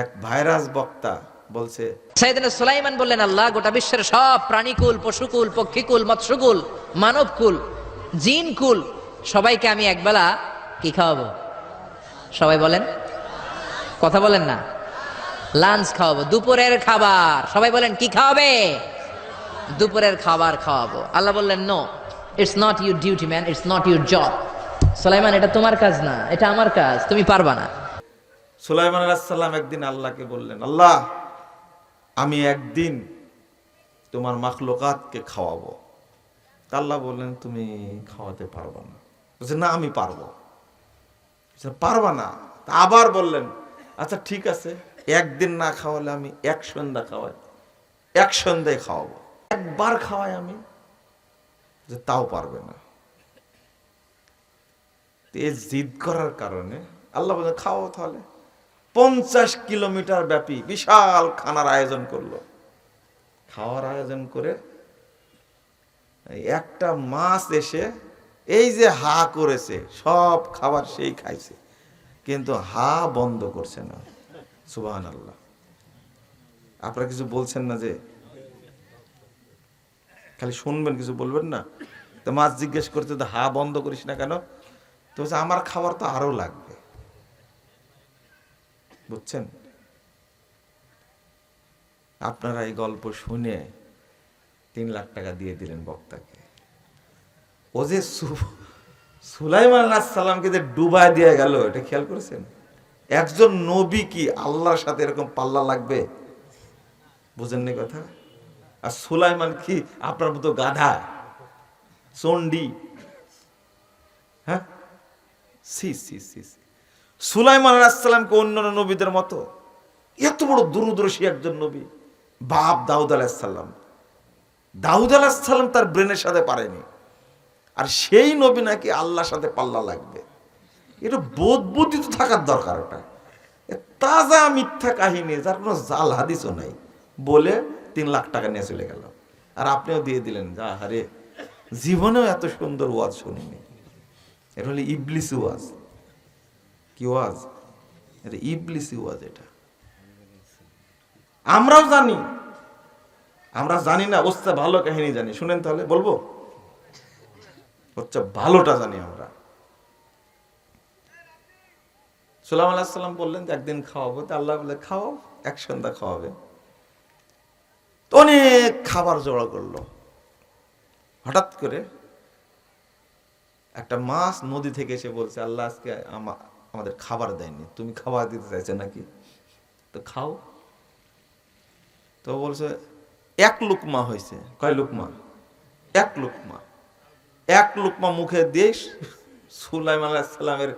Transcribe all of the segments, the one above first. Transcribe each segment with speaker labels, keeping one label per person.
Speaker 1: এক ভাইরাস বক্তা বলছে
Speaker 2: সাইদিন সুলাইমান বললেন, আল্লাহ, গোটা বিশ্বের সব প্রাণীকুল, পশুকুল, পক্ষীকুল, মৎস্যকুল, মানবকুল, জিনকুল, সবাইকে আমি একবেলা কি খাওয়াবো? সবাই বলেন, কথা বলেন না, লাঞ্চ খাওয়াবো, দুপুরের খাবার, সবাই বলেন, কি খাওয়াবে? দুপুরের খাবার খাওয়াবো। আল্লাহ বললেন no it's not your duty man it's not your job Solaiman, এটা তোমার কাজ না, এটা আমার কাজ, তুমি পারবা না।
Speaker 1: সুলাইমান আলাহিসাল্লাম একদিন আল্লাহকে বললেন আল্লাহ আমি একদিন তোমার মাখলুকাতকে খাওয়াবো। আল্লাহ বললেন তুমি খাওয়াতে পারবা না। বলছে না আমি পারব। বলছে, পারবা না? আবার বললেন আচ্ছা ঠিক আছে একদিন না খাওয়ালে আমি এক সন্ধ্যা খাওয়াই এক সন্ধ্যায় খাওয়াবো। একবার খাওয়াই আমি যে তাও পারবে না। এই জিদ করার কারণে আল্লাহ বলে খাও তাহলে। পঞ্চাশ কিলোমিটার ব্যাপী বিশাল খানার আয়োজন করল। খাওয়ার আয়োজন করে একটা মাছ এসে এই যে হা করেছে, সব খাবার সেই খাইছে। কিন্তু হা বন্ধ করছে না। সুবাহান আল্লাহ আপনারা কিছু বলছেন না যে? খালি শুনবেন, কিছু বলবেন না? তো মাছ জিজ্ঞেস করতে তো হা বন্ধ করিস না কেন? তো আমার খাবার তো আরও লাগবে। বুঝছেন? আপনারা এই গল্প শুনে তিন লাখ টাকা দিয়ে দিলেন বক্তাকে। ও যে সুলাইমান সাল্লামকে যে ডুবায় দিয়ে গেল, এটা খেয়াল করেছেন? একজন নবী কি আল্লাহর সাথে এরকম পাল্লা লাগবে? বুঝেননি কথা? আর সুলাইমান কি আপনার মতো গাধা? চন্ডি হ্যাঁ? সি সি সি সি। সুলাইমান আলাহিসাল্লামকে অন্যান্য নবীদের মতো এত বড় দূরদর্শী একজন নবী, বাপ দাউদ আলাহিসাল্লাম দাউদ আলাহিসাল্লাম তার ব্রেনের সাথে পারেনি। আর সেই নবী নাকি আল্লাহর সাথে পাল্লা লাগবে। এটা বোধ বুদ্ধি তো থাকার দরকার ওটা। তাজা মিথ্যা কাহিনী, যার কোনো জাল হাদিসও নাই। বলে তিন লাখ টাকা নিয়ে চলে গেল। আর আপনিও দিয়ে দিলেন, যা হারে। জীবনেও এত সুন্দর ওয়াজ শুনিনি। এটা হলো ইবলিস ওয়াজ। কি ওয়াজ? এটা ইবলিসি ওয়াজ এটা। আমরাও জানি। আমরা জানি না ওস্তা ভালো, কাহিনী জানি। শুনেন তাহলে, বলব? হচ্ছে ভালোটা জানি আমরা। সুলাম আলাহিসাল্লাম বললেন যে, একদিন খাওয়াবো। তো আল্লাহ বলে খাওয়াও এক সন্ধ্যা খাওয়াবে। অনেক খাবার জোড়া করল। হঠাৎ করে একটা মাছ নদী থেকে এসে বলছে, আল্লাহ আজকে আমাদের খাবার দেয়নি। তুমি খাবার দিতে চাইছো নাকি? তো খাও। তো বলছে, এক লুকমা হয়েছে। কয় লুকমা? এক লুকমা। এক লুকমা মুখে দিয়ে সুলাইম আলাহিসাল্লামের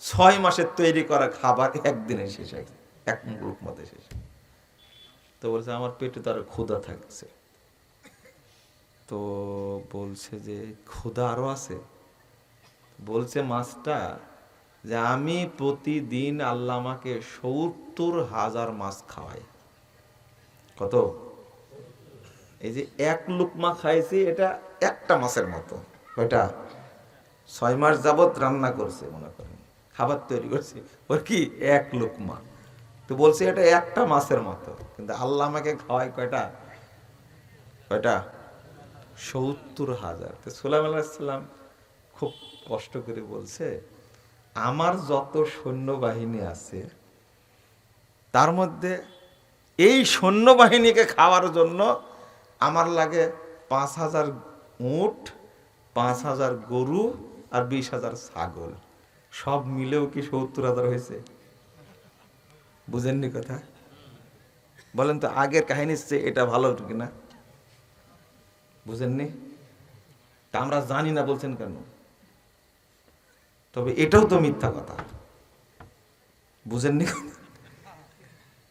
Speaker 1: ছয় মাসের তৈরি করা খাবার একদিনে শেষ হয় এক লুকমাতে শেষ। তো বলছে, আমার পেটে তো আরও ক্ষুধা থাকছে। তো বলছে যে, ক্ষুধা আরও আছে? বলছে, মাছটা যে আমি প্রতিদিন আল্লাহ আমাকে সত্তর হাজার মাছ খাওয়াই কত? এই যে এক লুকমা খাইছি, এটা একটা মাছের মতো। ওইটা ছয় মাস যাবত রান্না করছে, মনে করেন। খাবার তৈরি করছে। ওর কি? এক লুকমা। তো বলছে, এটা একটা মাছের মতো। কিন্তু আল্লাহ আমাকে খাওয়াই কয়টা? কয়টা? সত্তর হাজার। তো সোলাম আলাহিসাল্লাম খুব কষ্ট করে বলছে আমার যত সৈন্যবাহিনী আছে, তার মধ্যে এই সৈন্যবাহিনীকে খাওয়ার জন্য আমার লাগে পাঁচ হাজার উট, পাঁচ হাজার গরু আর বিশ হাজার ছাগল। সব মিলেও কি সত্তর হাজার হয়েছে? বুঝেননি কথা? বলেন তো, আগের কাহিনীর চেয়ে এটা ভালো কিনা বুঝেননি? তা আমরা জানি না, বলছেন কেন? তবে এটাও তো মিথ্যা কথা। বুঝেননি?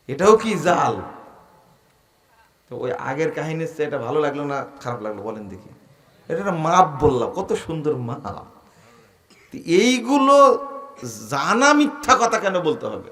Speaker 1: এটাও কি জাল? তো ওই আগের কাহিনীর চেয়ে এটা ভালো লাগল না, খারাপ লাগল? বলেন দেখি। এটা একটা মাপ বললাম, কত সুন্দর মাপ। এইগুলো জানা মিথ্যা কথা কেন বলতে হবে?